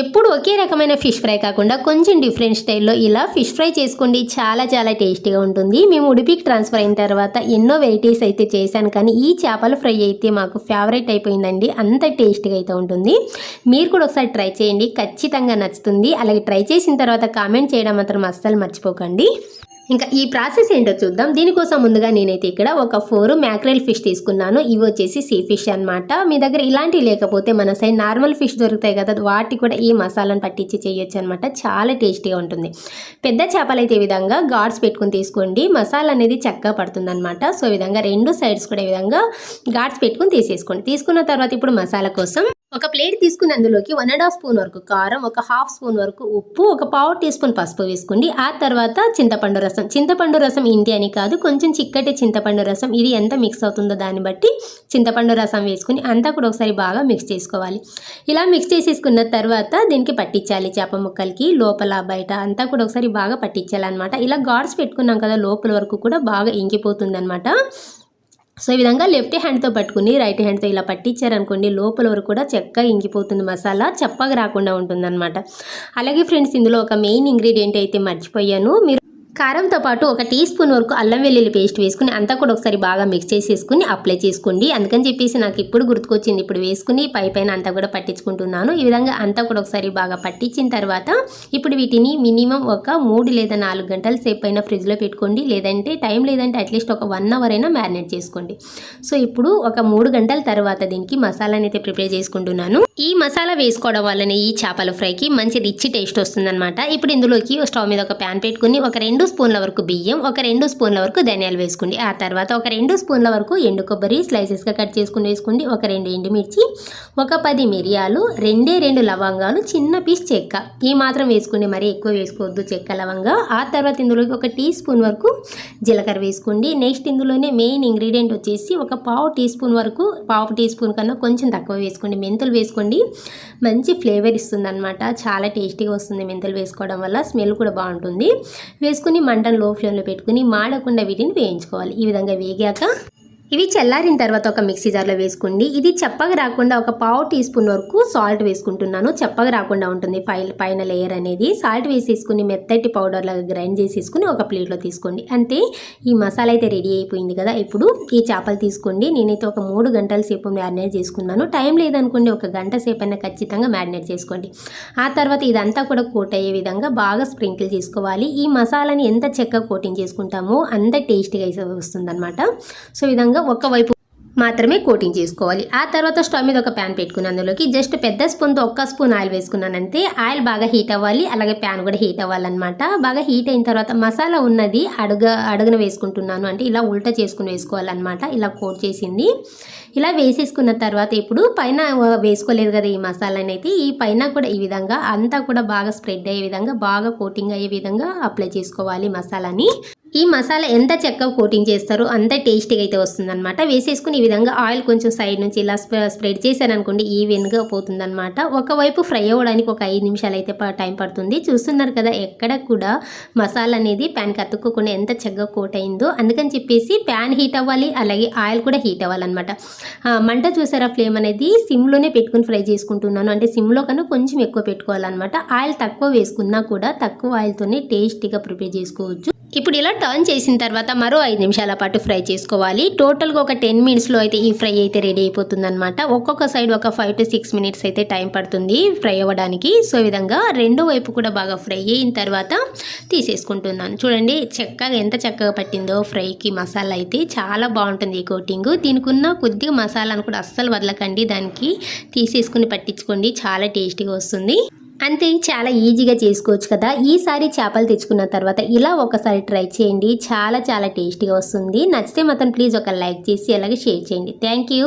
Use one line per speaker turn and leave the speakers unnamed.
ఎప్పుడు ఒకే రకమైన fish fry కాకుండా కొంచెం డిఫరెంట్ స్టైల్లో ఇలా ఫిష్ ఫ్రై చేసుకోండి. చాలా చాలా టేస్టీగా ఉంటుంది. మేము ఉడిపికి ట్రాన్స్ఫర్ అయిన తర్వాత ఎన్నో వెరైటీస్ అయితే చేశాను. కానీ ఈ చేపల ఫ్రై అయితే మాకు ఫేవరెట్ అయిపోయిందండి. అంత టేస్టీగా అయితే ఉంటుంది. మీరు కూడా ఒకసారి ట్రై చేయండి. ఖచ్చితంగా నచ్చుతుంది. అలాగే ట్రై చేసిన తర్వాత కామెంట్ చేయడం మాత్రం అస్సలు మర్చిపోకండి. ఇంకా ఈ ప్రాసెస్ ఏంటో చూద్దాం. దీనికోసం ముందుగా నేనైతే ఇక్కడ ఒక ఫోర్ మ్యాక్రెల్ ఫిష్ తీసుకున్నాను. ఇవి వచ్చేసి సీ ఫిష్ అన్నమాట. మీ దగ్గర ఇలాంటివి లేకపోతే మన సైడ్ నార్మల్ ఫిష్ దొరుకుతాయి కదా వాటి కూడా ఈ మసాలాను పట్టించి చేయొచ్చు అనమాట చాలా టేస్టీగా ఉంటుంది. పెద్ద చేపలు అయితే విధంగా గాడ్స్ పెట్టుకుని తీసుకోండి. మసాలా అనేది చక్కగా పడుతుందన్నమాట. సో ఈ విధంగా రెండు సైడ్స్ కూడా ఈ విధంగా గాడ్స్ పెట్టుకుని తీసేసుకోండి. తీసుకున్న తర్వాత ఇప్పుడు మసాలా కోసం ఒక ప్లేట్ తీసుకుని అందులోకి వన్ అండ్ హాఫ్ స్పూన్ వరకు కారం ఒక హాఫ్ స్పూన్ వరకు ఉప్పు ఒక పావు టీ స్పూన్ పసుపు వేసుకోండి. ఆ తర్వాత చింతపండు రసం. చింతపండు రసం ఇంటి అని కాదు కొంచెం చిక్కటి చింతపండు రసం. ఇది ఎంత మిక్స్ అవుతుందో దాన్ని బట్టి చింతపండు రసం వేసుకుని అంతా కూడా ఒకసారి బాగా మిక్స్ చేసుకోవాలి. ఇలా మిక్స్ చేసేసుకున్న తర్వాత దీనికి పట్టించాలి చేప ముక్కలకి లోపల బయట అంతా కూడా ఒకసారి బాగా పట్టించాలన్నమాట. ఇలా గాడ్స్ పెట్టుకున్నాం కదా లోపల వరకు కూడా బాగా ఇంకిపోతుంది సో ఈ విధంగా లెఫ్ట్ హ్యాండ్తో పట్టుకుని రైట్ హ్యాండ్తో ఇలా పట్టించారనుకోండి లోపల వరకు కూడా చక్కగా ఇంకిపోతుంది మసాలా చెప్పగా రాకుండా ఉంటుందన్నమాట. అలాగే ఫ్రెండ్స్ ఇందులో ఒక మెయిన్ ఇంగ్రీడియంట్ అయితే మర్చిపోయాను. మీరు కారంతో పాటు ఒక టీ స్పూన్ వరకు అల్లం వెల్లుల్లి పేస్ట్ వేసుకుని అంతా కూడా ఒకసారి బాగా మిక్స్ చేసేసుకుని అప్లై చేసుకోండి. అందుకని చెప్పేసి నాకు ఇప్పుడు గుర్తుకొచ్చింది. ఇప్పుడు వేసుకుని పై పైన అంతా కూడా పట్టించుకుంటున్నాను. ఈ విధంగా అంతా కూడా ఒకసారి బాగా పట్టించిన తర్వాత ఇప్పుడు వీటిని మినిమం ఒక మూడు లేదా నాలుగు గంటల సేపు అయినా ఫ్రిడ్జ్లో పెట్టుకోండి. లేదంటే టైం లేదంటే అట్లీస్ట్ ఒక వన్ అవర్ అయినా మ్యారినేట్ చేసుకోండి. సో ఇప్పుడు ఒక మూడు గంటల తర్వాత దీనికి మసాలాని అయితే ప్రిపేర్ చేసుకుంటున్నాను. ఈ మసాలా వేసుకోవడం వల్లనే ఈ చేపల ఫ్రైకి మంచి రిచ్ టేస్ట్ వస్తుందన్నమాట. ఇప్పుడు ఇందులోకి స్టవ్ మీద ఒక ప్యాన్ పెట్టుకుని ఒక రెండు స్పూన్ల వరకు బియ్యం ఒక రెండు స్పూన్ల వరకు ధనియాలు వేసుకోండి. ఆ తర్వాత ఒక రెండు స్పూన్ల వరకు ఎండు కొబ్బరి స్లైసెస్గా కట్ చేసుకుని వేసుకోండి. ఒక రెండు ఎండుమిర్చి ఒక పది మిరియాలు రెండే రెండు లవంగాలు చిన్న పీస్ చెక్క. ఈ మాత్రం వేసుకోండి. మరీ ఎక్కువ వేసుకోవద్దు చెక్క లవంగా. ఆ తర్వాత ఇందులోకి ఒక టీ స్పూన్ వరకు జీలకర్ర వేసుకోండి. నెక్స్ట్ ఇందులోనే మెయిన్ ఇంగ్రీడియంట్ వచ్చేసి ఒక పావు టీ స్పూన్ వరకు పావు టీ స్పూన్ కన్నా కొంచెం తక్కువ వేసుకోండి. మెంతులు వేసుకోండి. మంచి ఫ్లేవర్ ఇస్తుంది చాలా టేస్టీగా వస్తుంది మెంతులు వేసుకోవడం వల్ల. స్మెల్ కూడా బాగుంటుంది. వేసుకుని మంటను లో ఫ్లేమ్లో పెట్టుకుని మాడకుండా వీటిని వేయించుకోవాలి. ఈ విధంగా వేగాక ఇవి చల్లారిన తర్వాత ఒక మిక్సీ జార్లో వేసుకోండి. ఇది చప్పగా రాకుండా ఒక పావు టీ స్పూన్ వరకు సాల్ట్ వేసుకుంటున్నాను. చప్పగా రాకుండా ఉంటుంది. పై పైన లేయర్ అనేది సాల్ట్ వేసేసుకుని మెత్తటి పౌడర్ లాగా గ్రైండ్ చేసేసుకుని ఒక ప్లేట్లో తీసుకోండి. అంతే ఈ మసాలా అయితే రెడీ అయిపోయింది కదా. ఇప్పుడు ఈ చేపలు తీసుకోండి. నేనైతే ఒక మూడు గంటల సేపు మ్యారినేట్ చేసుకున్నాను. టైం లేదనుకోండి ఒక గంట సేపు అయినా ఖచ్చితంగా మ్యారినేట్ చేసుకోండి. ఆ తర్వాత ఇదంతా కూడా కోట్ అయ్యే విధంగా బాగా స్ప్రింకిల్ చేసుకోవాలి. ఈ మసాలాని ఎంత చెక్క కోటింగ్ చేసుకుంటామో అంత టేస్టీగా అయితే వస్తుందన్నమాట. సో ఈ విధంగా ఒక్కవైపు మాత్రమే కోటింగ్ చేసుకోవాలి. ఆ తర్వాత స్టవ్ మీద ఒక ప్యాన్ పెట్టుకుని అందులోకి జస్ట్ పెద్ద స్పూన్తో ఒక్క స్పూన్ ఆయిల్ వేసుకున్నానంటే ఆయిల్ బాగా హీట్ అవ్వాలి అలాగే ప్యాన్ కూడా హీట్ అవ్వాలన్నమాట. బాగా హీట్ అయిన తర్వాత మసాలా ఉన్నది అడుగ అడుగున వేసుకుంటున్నాను. అంటే ఇలా ఉల్టా చేసుకుని వేసుకోవాలన్నమాట. ఇలా కోట్ చేసింది. ఇలా వేసేసుకున్న తర్వాత ఇప్పుడు పైన వేసుకోలేదు కదా ఈ మసాలాని అయితే ఈ పైన కూడా ఈ విధంగా అంతా కూడా బాగా స్ప్రెడ్ అయ్యే విధంగా బాగా కోటింగ్ అయ్యే విధంగా అప్లై చేసుకోవాలి మసాలాని. ఈ మసాలా ఎంత చక్కగా కోటింగ్ చేస్తారో అంత టేస్టీగా అయితే వస్తుందన్నమాట. వేసేసుకుని ఈ విధంగా ఆయిల్ కొంచెం సైడ్ నుంచి ఇలా స్ప్రెడ్ చేశారనుకోండి ఈవెన్గా పోతుందన్నమాట. ఒకవైపు ఫ్రై అవ్వడానికి ఒక ఐదు నిమిషాలు అయితే టైం పడుతుంది. చూస్తున్నారు కదా ఎక్కడ కూడా మసాలా అనేది ప్యాన్కి అతుక్కోకుండా ఎంత చక్కగా కోట్ అయిందో అందుకని చెప్పేసి ప్యాన్ హీట్ అవ్వాలి అలాగే ఆయిల్ కూడా హీట్ అవ్వాలన్నమాట. మంట చూసారా ఫ్లేమ్ అనేది? సిమ్లోనే పెట్టుకుని ఫ్రై చేసుకుంటున్నాను. అంటే సిమ్లో కన్నా కొంచెం ఎక్కువ పెట్టుకోవాలన్నమాట. ఆయిల్ తక్కువ వేసుకున్నా కూడా తక్కువ ఆయిల్తోనే టేస్టీగా ప్రిపేర్ చేసుకోవచ్చు. ఇప్పుడు ఇలా టర్న్ చేసిన తర్వాత మరో ఐదు నిమిషాల పాటు ఫ్రై చేసుకోవాలి. టోటల్గా ఒక టెన్ మినిట్స్లో అయితే ఈ ఫ్రై అయితే రెడీ అయిపోతుంది అనమాట ఒక్కొక్క సైడ్ ఒక ఫైవ్ టు సిక్స్ మినిట్స్ అయితే టైం పడుతుంది ఫ్రై అవ్వడానికి. సో ఈ విధంగా రెండో వైపు కూడా బాగా ఫ్రై అయిన తర్వాత తీసేసుకుంటున్నాను. చూడండి చక్కగా ఎంత చక్కగా పట్టిందో ఫ్రైకి మసాలా అయితే చాలా బాగుంటుంది ఈ కోటింగ్ దీనికి ఉన్న కొద్దిగా మసాలాను కూడా అస్సలు వదలకండి. దానికి తీసేసుకుని పట్టించుకోండి. చాలా టేస్టీగా వస్తుంది. అంతే చాలా ఈజీగా చేసుకోవచ్చు కదా. ఈసారి చేపలు తెచ్చుకున్న తర్వాత ఇలా ఒకసారి ట్రై చేయండి. చాలా చాలా టేస్టీగా వస్తుంది. నచ్చితే మాత్రం ప్లీజ్ ఒక లైక్ చేసి అలాగే షేర్ చేయండి. Thank you